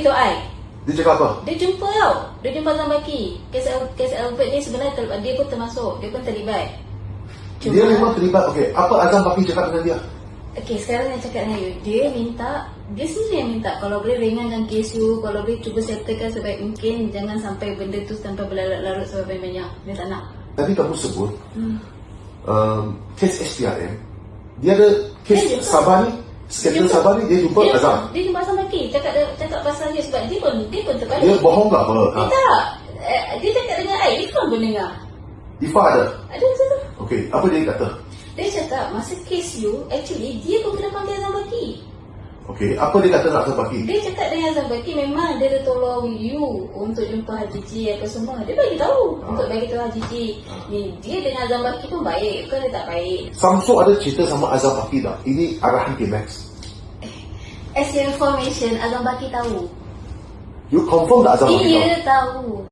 beritahu I. Dia cakap apa? Dia jumpa tau. Dia jumpa Azam Baki. Kes, kes Albert ni sebenarnya ter, dia pun termasuk. Dia pun terlibat. Dia memang terlibat. Okey, apa Azam Baki cakap dengan dia? Okey, sekarang yang cakap dengan you. Dia minta, dia sendiri yang minta. Kalau boleh ringankan kes you, kalau boleh cuba settlekan sebaik mungkin. Jangan sampai benda tu sampai berlarut-larut sampai banyak. Dia tak nak. Tadi kamu sebut Hmm. um, kes SPRM. Dia ada kes. Sabah ni, skandal. Sabah ni dia jumpa dia, Azam. Dia. Cakap, cakap pasal dia sebab dia pun, dia pun terbalik. Dia bohong ke apa? Dia Ha. tak. Eh, Dia cakap dengan I. Dia kan pun dengar. Ifa ada. Ada satu. Okey, apa dia kata? Dia cakap masa kes you, actually dia pun kena panggil Azam Baki. Okey, apa dia kata nak Azam Baki? Dia cakap dengan Azam Baki memang dia dah tolong you untuk jumpa Haji Ji apa semua. Dia bagi tahu Ah. untuk bagi tahu Haji Ji. Ni dia dengan Azam Baki pun baik, bukan dia tak baik. Samsu ada cerita sama Azam Baki tak? Ini arahan K-Max. As your information, Azam Baki tahu. You confirm tak Azam Baki tahu? Dia tahu.